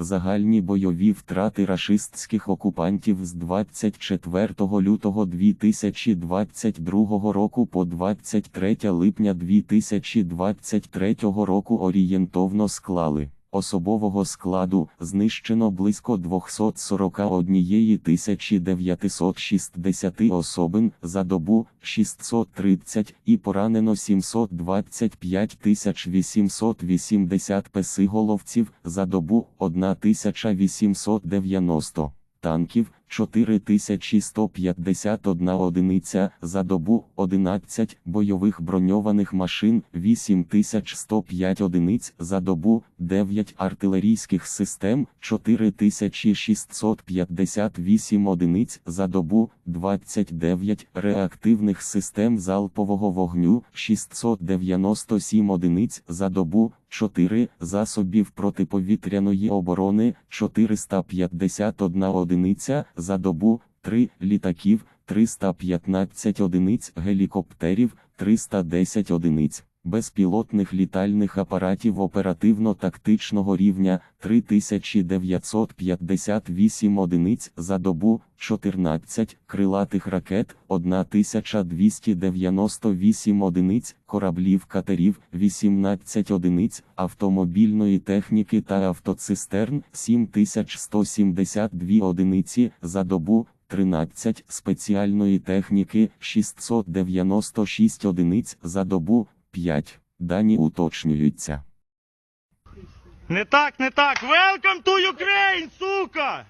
Загальні бойові втрати рашистських окупантів з 24 лютого 2022 року по 23 липня 2023 року орієнтовно склали. Особового складу знищено близько 241 960 особин за добу 630 і поранено 725 880 песиголовців за добу 1890 танків 4151 одиниця за добу 11 бойових броньованих машин 8105 одиниць за добу 9 артилерійських систем 4658 одиниць за добу 29 реактивних систем залпового вогню 697 одиниць за добу 4 засобів протиповітряної оборони 451 одиниця за добу 3 літаків 315 одиниць гелікоптерів 310 одиниць безпілотних літальних апаратів оперативно-тактичного рівня 3958 одиниць за добу 14 крилатих ракет 1298 одиниць кораблів катерів 18 одиниць автомобільної техніки та автоцистерн 7172 одиниці за добу 13 спеціальної техніки 696 одиниць за добу 5. Дані уточнюються. Не так, не так. Welcome to Ukraine, сука!